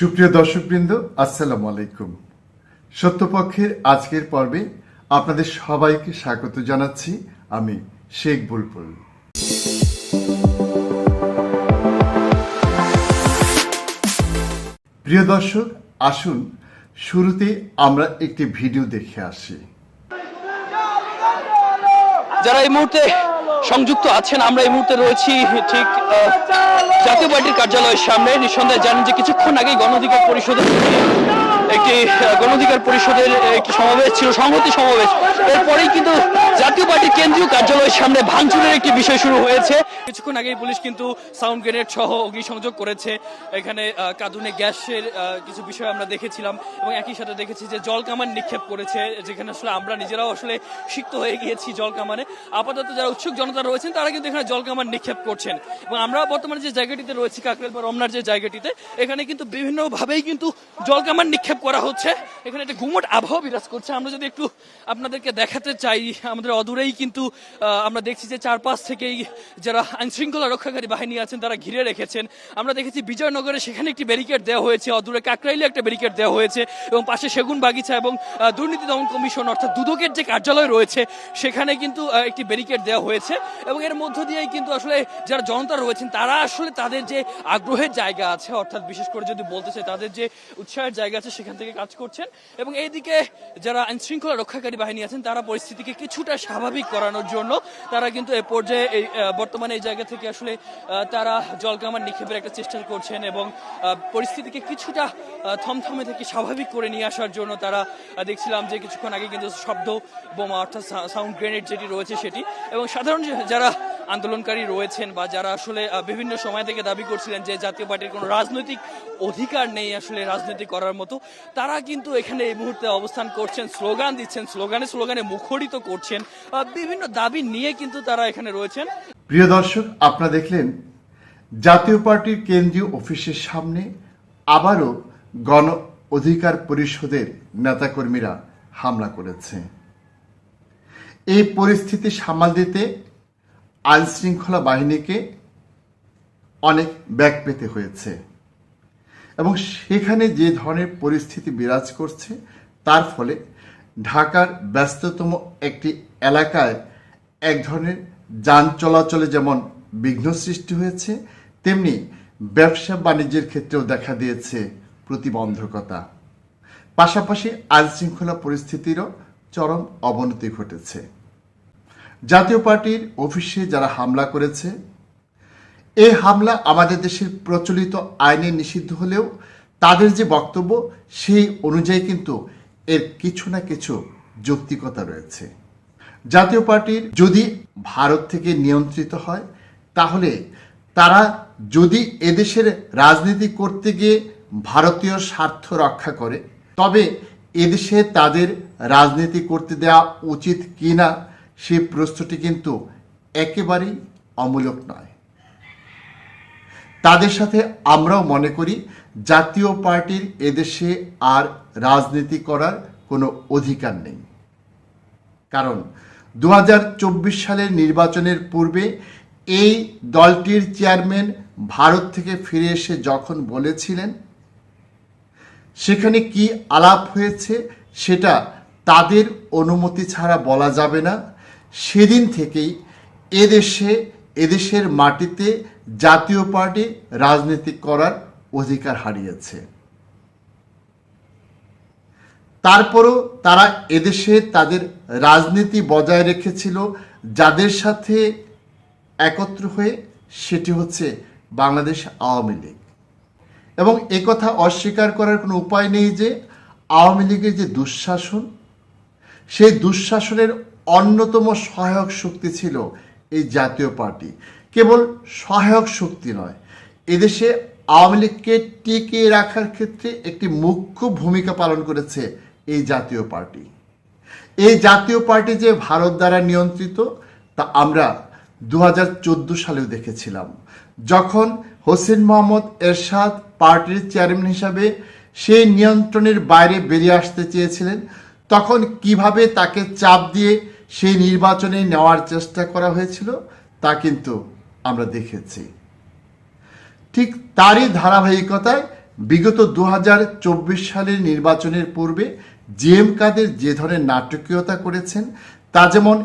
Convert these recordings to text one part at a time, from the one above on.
সুপ্রিয় দর্শকবৃন্দ, আসসালামু আলাইকুম। সত্যপক্ষের আজকের পর্বে আপনাদের সবাইকে স্বাগত জানাচ্ছি আমি শেখ বুলবুল। প্রিয় দর্শক, আসুন, শুরুতে আমরা একটি ভিডিও দেখে আসি। যারা এই মুহূর্তে সংযুক্ত আছেন, আমরা এই মুহূর্তে রয়েছি, ঠিক জাতীয় পার্টির কার্যালয়ের সামনে। নিঃসন্দেহে জানেন যে কিছুক্ষণ আগে গণ অধিকার পরিষদের একটি আহ, গণ অধিকার পরিষদের একটি সমাবেশ ছিল সংহতি সমাবেশ। এরপরেই কিন্তু জাতীয় পার্টির কেন্দ্রীয় কার্যালয়ের সামনে ভাঙচুরের একটি বিষয় শুরু হয়েছে। কিছুক্ষণ আগেই পুলিশ কিন্তু সাউন্ড গ্রেনেড সহ অগ্নিসংযোগ করেছে। এখানে কাঁদুনে গ্যাসের কিছু বিষয় আমরা দেখেছিলাম এবং একই সাথে দেখেছি যে জল কামান নিক্ষেপ করেছে যেখানে আসলে আমরা নিজেরাও আসলে সিক্ত হয়ে গিয়েছি জল কামানে। আপাতত যারা উৎসুক জনতা রয়েছেন তারা কিন্তু এখানে জল কামান নিক্ষেপ করছেন। এবং আমরা বর্তমানে যে জায়গাটিতে রয়েছি কাকরেল বা রমনার যে জায়গাটিতে এখানে কিন্তু বিভিন্নভাবেই কিন্তু জল কামান নিক্ষেপ করা হচ্ছে। এখানে একটা ঘুমট আবহাওয়া বিরাজ করছে। আমরা যদি একটু আপনাদেরকে দেখাতে চাই, আমাদের অদূরেই কিন্তু আমরা দেখছি যে চারপাশ থেকেই যারা আইন শৃঙ্খলা রক্ষাকারী বাহিনী আছেন, তারা ঘিরে রেখেছেন। আমরা দেখেছি বিজয়নগরে সেখানে একটি ব্যারিকেড দেওয়া হয়েছে। অদূরে কাকরাইলে একটা ব্যারিকেড দেওয়া হয়েছে এবং পাশে সেগুন বাগিচা এবং দুর্নীতি দমন কমিশন অর্থাৎ দুদকের যে কার্যালয় রয়েছে, সেখানে কিন্তু একটি ব্যারিকেড দেওয়া হয়েছে। এবং এর মধ্য দিয়েই কিন্তু আসলে যারা জনতা রয়েছেন, তারা আসলে তাদের যে আগ্রহের জায়গা আছে, অর্থাৎ বিশেষ করে যদি বলতে চাই, তাদের যে উৎসাহের জায়গা আছে, সেখান থেকে কাজ করছেন। এবং এইদিকে যারা আইন শৃঙ্খলা রক্ষাকারী বাহিনী আছেন, তারা পরিস্থিতিকে কিছুটা স্বাভাবিক করানোর জন্য তারা কিন্তু এ পর্যায়ে এই বর্তমানে এই জায়গা থেকে আসলে তারা জলকামান নিক্ষেপের একটা চেষ্টা করছেন এবং পরিস্থিতিকে কিছুটা থমথমে থেকে স্বাভাবিক করে নিয়ে আসার জন্য তারা দেখছিলাম যে কিছুক্ষণ আগে কিন্তু শব্দ বোমা অর্থাৎ সাউন্ড গ্রেনেড যেটি রয়েছে সেটি। এবং সাধারণ যারা আন্দোলনকারী রয়েছেন বা যারা আসলে বিভিন্ন সময় থেকে দাবি করছিলেন যে জাতীয় পার্টির কোনো রাজনৈতিক অধিকার নেই আসলে রাজনীতি করার মতো, তারা কিন্তু এখানে এই মুহূর্তে অবস্থান করছেন, স্লোগান দিচ্ছেন, স্লোগানে স্লোগানে মুখরিত করছেন। বিভিন্ন দাবি নিয়ে কিন্তু তারা এখানে রয়েছেন। প্রিয় দর্শক, আপনারা দেখলেন, জাতীয় পার্টির কেন্দ্রীয় অফিসের সামনে আবারও গণ অধিকার পরিষদের নেতাকর্মীরা হামলা করেছে। এই পরিস্থিতি সামাল দিতে আইন শৃঙ্খলা বাহিনীকে অনেক ব্যাগ পেতে হয়েছে। এবং সেখানে যে ধরনের পরিস্থিতি বিরাজ করছে, তার ফলে ঢাকার ব্যস্ততম একটি এলাকায় এক ধরনের যান চলাচলে যেমন বিঘ্ন সৃষ্টি হয়েছে, তেমনি ব্যবসা বাণিজ্যের ক্ষেত্রেও দেখা দিয়েছে প্রতিবন্ধকতা। পাশাপাশি আইন শৃঙ্খলা পরিস্থিতিরও চরম অবনতি ঘটেছে। জাতীয় পার্টির অফিসে যারা হামলা করেছে এই হামলা আমাদের দেশের প্রচলিত আইনে নিষিদ্ধ হলেও তাদের যে বক্তব্য, সেই অনুযায়ী কিন্তু এর কিছু না কিছু যৌক্তিকতা রয়েছে। জাতীয় পার্টির যদি ভারত থেকে নিয়ন্ত্রিত হয়, তাহলে তারা যদি এদেশের রাজনীতি করতে গিয়ে ভারতীয় স্বার্থ রক্ষা করে, তবে এদেশে তাদের রাজনীতি করতে দেওয়া উচিত কিনা সেই প্রশ্নটি কিন্তু একেবারেই অমূলক নয়। তাদের সাথে আমরাও মনে করি জাতীয় পার্টির এদেশে আর রাজনীতি করার কোনো অধিকার নেই। কারণ দু হাজার চব্বিশ সালের নির্বাচনের পূর্বে এই দলটির চেয়ারম্যান ভারত থেকে ফিরে এসে যখন বলেছিলেন, সেখানে কি আলাপ হয়েছে সেটা তাদের অনুমতি ছাড়া বলা যাবে না। সেদিন থেকেই এদেশে, এদেশের মাটিতে জাতীয় পার্টি রাজনীতি করার অধিকার হারিয়েছে। তারপরও তারা এদেশে তাদের রাজনীতি বজায় রেখেছিল, যাদের সাথে একত্র হয়ে সেটি হচ্ছে বাংলাদেশ আওয়ামী লীগ। এবং কথা অস্বীকার করার কোনো উপায় নেই যে আওয়ামী লীগের যে দুঃশাসন, সেই দুঃশাসনের অন্যতম সহায়ক শক্তি ছিল এই জাতীয় পার্টি। কেবল সহায়ক শক্তি নয়, এদেশে আওয়ামী লীগকে টিকিয়ে রাখার ক্ষেত্রে একটি মুখ্য ভূমিকা পালন করেছে এই জাতীয় পার্টি। এই জাতীয় পার্টি যে ভারত দ্বারা নিয়ন্ত্রিত, তা আমরা দু হাজার চোদ্দ সালেও দেখেছিলাম। যখন হোসেন মোহাম্মদ এরশাদ পার্টির চেয়ারম্যান হিসাবে সেই নিয়ন্ত্রণের বাইরে বেরিয়ে আসতে চেয়েছিলেন, তখন কীভাবে তাকে চাপ দিয়ে সেই নির্বাচনে নেওয়ার চেষ্টা করা হয়েছিল, তা কিন্তু আমরা দেখেছি। ঠিক তারই ধারাবাহিকতায় বিগত দু হাজার চব্বিশ সালের নির্বাচনের পূর্বে জিএম কাদের যে ধরনের নাটকীয়তা করেছেন, তা যেমন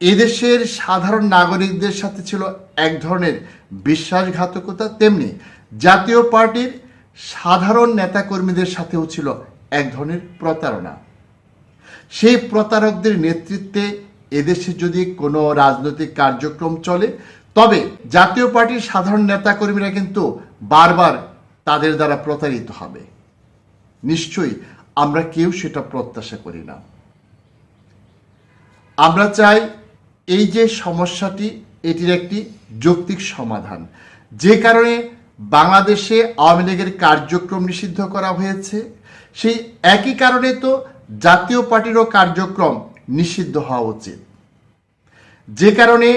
এদেশের সাধারণ নাগরিকদের সাথে ছিল এক ধরনের বিশ্বাসঘাতকতা, তেমনি জাতীয় পার্টির সাধারণ নেতাকর্মীদের সাথেও ছিল এক ধরনের প্রতারণা। সেই প্রতারকদের নেতৃত্বে এদেশে যদি কোনো রাজনৈতিক কার্যক্রম চলে, তবে জাতীয় পার্টির সাধারণ নেতাকর্মীরা কিন্তু বারবার তাদের দ্বারা প্রতারিত হবে। নিশ্চয়ই আমরা কেউ সেটা প্রত্যাশা করি না। আমরা চাই এই যে সমস্যাটি, এটির একটি যৌক্তিক সমাধান। যে কারণে বাংলাদেশে আওয়ামী লীগের কার্যক্রম নিষিদ্ধ করা হয়েছে, সেই একই কারণে তো জাতীয় পার্টিরও কার্যক্রম নিষিদ্ধ হওয়া উচিত। যে কারণে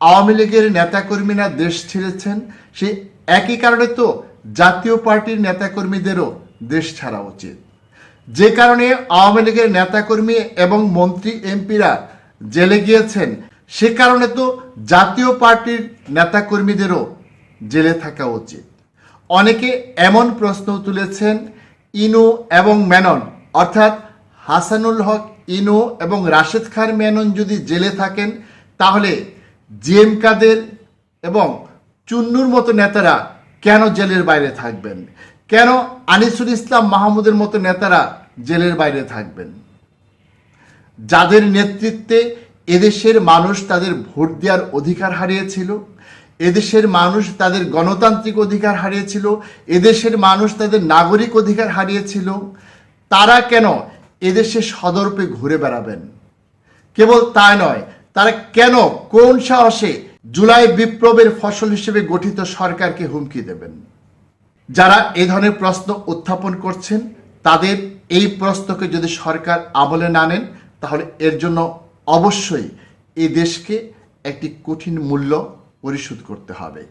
আওয়ামী লীগের নেতাকর্মীরা দেশ ছেড়েছেন, সেই একই কারণে তো জাতীয় পার্টির নেতাকর্মীদেরও দেশ ছাড়া উচিত। যে কারণে আওয়ামী লীগের নেতাকর্মী এবং মন্ত্রী এমপিরা জেলে গিয়েছেন, সে কারণে তো জাতীয় পার্টির নেতাকর্মীদেরও জেলে থাকা উচিত। অনেকে এমন প্রশ্ন তুলেছেন, ইনু এবং মেনন, অর্থাৎ হাসানুল হক ইনু এবং রাশেদ খান মেনন যদি জেলে থাকেন, তাহলে জিএম কাদের এবং চুন্নুর মতো নেতারা কেন জেলের বাইরে থাকবেন? কেন আনিসুল ইসলাম মাহমুদের মতো নেতারা জেলের বাইরে থাকবেন? যাদের নেতৃত্বে এদেশের মানুষ তাদের ভোট দেওয়ার অধিকার হারিয়েছিল, এদেশের মানুষ তাদের গণতান্ত্রিক অধিকার হারিয়েছিল, এদেশের মানুষ তাদের নাগরিক অধিকার হারিয়েছিল, তারা কেন এদেশে সদর্পে ঘুরে বেড়াবেন। কেবল তাই নয়, তারা কেন, কোন সাহসে জুলাই বিপ্লবের ফসল হিসেবে গঠিত সরকারকে হুমকি দেবেন? যারা এ ধরনের প্রশ্ন উত্থাপন করছেন, তাদের এই প্রশ্নকে যদি সরকার আমলে না নেন, তাহলে এর জন্য অবশ্যই এই দেশকে একটি কঠিন মূল্য পরিশোধ করতে হবে।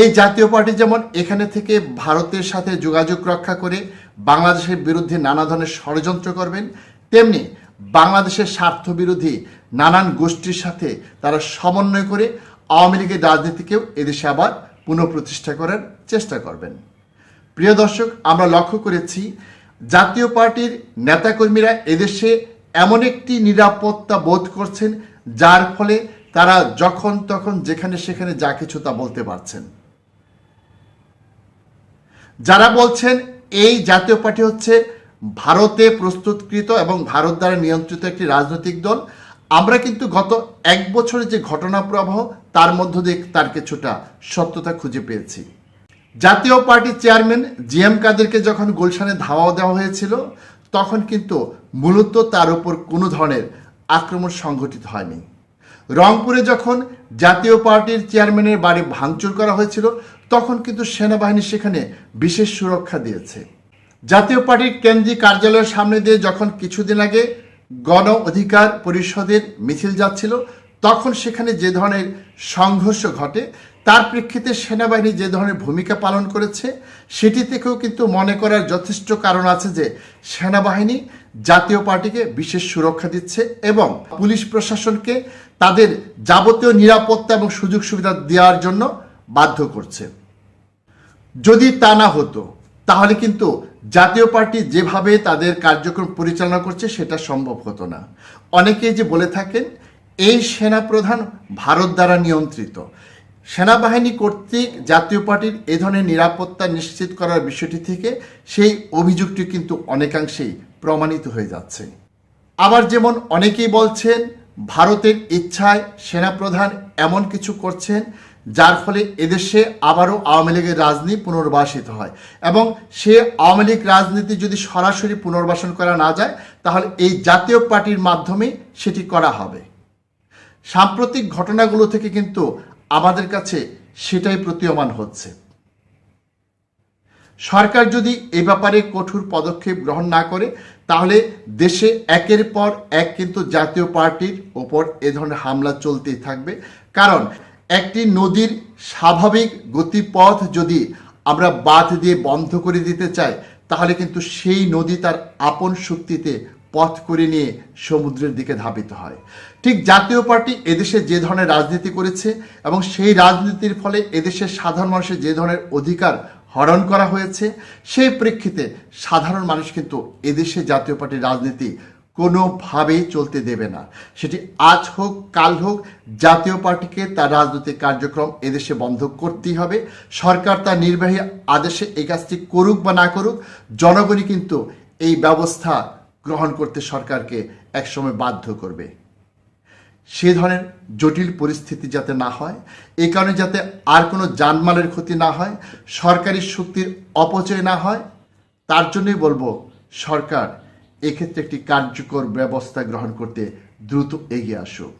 এই জাতীয় পার্টি যেমন এখানে থেকে ভারতের সাথে যোগাযোগ রক্ষা করে বাংলাদেশের বিরুদ্ধে নানা ধরনের ষড়যন্ত্র করবেন, তেমনি বাংলাদেশের স্বার্থ বিরোধী নানান গোষ্ঠীর সাথে তারা সমন্বয় করে আওয়ামী লীগের রাজনীতিকেও এদেশে আবার পুনঃপ্রতিষ্ঠা করার চেষ্টা করবেন। প্রিয় দর্শক, আমরা লক্ষ্য করেছি জাতীয় পার্টির নেতাকর্মীরা এদেশে এমন একটি নিরাপত্তা বোধ করছেন, যার ফলে তারা যখন তখন যেখানে সেখানে যা কিছু তা বলতে পারছেন। যারা বলছেন এই জাতীয় পার্টি হচ্ছে ভারতে প্রস্তুতকৃত এবং ভারত দ্বারা নিয়ন্ত্রিত একটি রাজনৈতিক দল, আমরা কিন্তু গত এক বছরের যে ঘটনা প্রবাহ, তার মধ্য দিয়ে তার কিছুটা সত্যতা খুঁজে পেয়েছি। জাতীয় পার্টির চেয়ারম্যান জি এম কাদেরকে যখন গুলশানে ধাওয়া দেওয়া হয়েছিল, তখন কিন্তু মূলত তার উপর কোনো ধরনের আক্রমণ সংঘটিত হয়নি। রংপুরে যখন জাতীয় পার্টির চেয়ারম্যানের বাড়ি ভাঙচুর করা হয়েছিল তখন কিন্তু সেনাবাহিনী সেখানে বিশেষ সুরক্ষা দিয়েছে। জাতীয় পার্টির কেন্দ্রীয় কার্যালয়ের সামনে দিয়ে যখন কিছুদিন আগে গণ অধিকার পরিষদের মিছিল যাচ্ছিল, তখন সেখানে যে ধরনের সংঘর্ষ ঘটে, তার প্রেক্ষিতে সেনাবাহিনী যে ধরনের ভূমিকা পালন করেছে, সেটি থেকেও কিন্তু মনে করার যথেষ্ট কারণ আছে যে সেনাবাহিনী জাতীয় পার্টিকে বিশেষ সুরক্ষা দিচ্ছে এবং পুলিশ প্রশাসনকে তাদের যাবতীয় নিরাপত্তা এবং সুযোগ সুবিধা দেওয়ার জন্য বাধ্য করছে। যদি তা না হতো, তাহলে কিন্তু জাতীয় পার্টি যেভাবে তাদের কার্যক্রম পরিচালনা করছে, সেটা সম্ভব হতো না। অনেকেই যে বলে থাকেন, এই সেনাপ্রধান ভারত দ্বারা নিয়ন্ত্রিত। সেনাবাহিনী কর্তৃক জাতীয় পার্টির এ ধরনের নিরাপত্তা নিশ্চিত করার বিষয়টি থেকে সেই অভিযোগটি কিন্তু অনেকাংশেই প্রমাণিত হয়ে যাচ্ছে। আবার যেমন অনেকেই বলছেন, ভারতের ইচ্ছায় সেনাপ্রধান এমন কিছু করছেন যার ফলে এদেশে আবারও আওয়ামী লীগের রাজনীতি পুনর্বাসিত হয়। এবং সে আওয়ামী লীগ রাজনীতি যদি সরাসরি পুনর্বাসন করা না যায়, তাহলে এই জাতীয় পার্টির মাধ্যমে সেটি করা হবে। সাম্প্রতিক ঘটনাগুলো থেকে কিন্তু আমাদের কাছে সেটাই প্রতীয়মান হচ্ছে। সরকার যদি এ ব্যাপারে কঠোর পদক্ষেপ গ্রহণ না করে, তাহলে দেশে একের পর এক কিন্তু জাতীয় পার্টির ওপর এ ধরনের হামলা চলতেই থাকবে। কারণ একটি নদীর স্বাভাবিক গতিপথ যদি আমরা বাঁধ দিয়ে বন্ধ করে দিতে চাই, তাহলে কিন্তু সেই নদী তার আপন শক্তিতে পথ করে নিয়ে সমুদ্রের দিকে ধাবিত হয়। ঠিক জাতীয় পার্টি এদেশে যে ধরনের রাজনীতি করেছে এবং সেই রাজনীতির ফলে এদেশের সাধারণ মানুষের যে ধরনের অধিকার হরণ করা হয়েছে, সেই প্রেক্ষিতে সাধারণ মানুষ কিন্তু এদেশে জাতীয় পার্টির রাজনীতি কোনোভাবেই চলতে দেবে না। সেটি আজ হোক, কাল হোক, জাতীয় পার্টিকে তার রাজনৈতিক কার্যক্রম এদেশে বন্ধ করতেই হবে। সরকার তার নির্বাহী আদেশে এই কাজটি করুক বা না করুক, জনগণই কিন্তু এই ব্যবস্থা গ্রহণ করতে সরকারকে একসময় বাধ্য করবে। সে ধরনের জটিল পরিস্থিতি যাতে না হয় এই কারণে যাতে আর কোনো জানমালের ক্ষতি না হয়, সরকারি শক্তির অপচয় না হয়, তার জন্যই বলব সরকার এক্ষেত্রে একটি কার্যকর ব্যবস্থা গ্রহণ করতে দ্রুত এগিয়ে আসুক।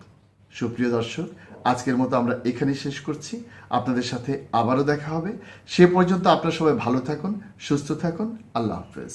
সুপ্রিয় দর্শক, আজকের মতো আমরা এখানেই শেষ করছি। আপনাদের সাথে আবারও দেখা হবে। সে পর্যন্ত আপনারা সবাই ভালো থাকুন, সুস্থ থাকুন। আল্লাহ হাফেজ।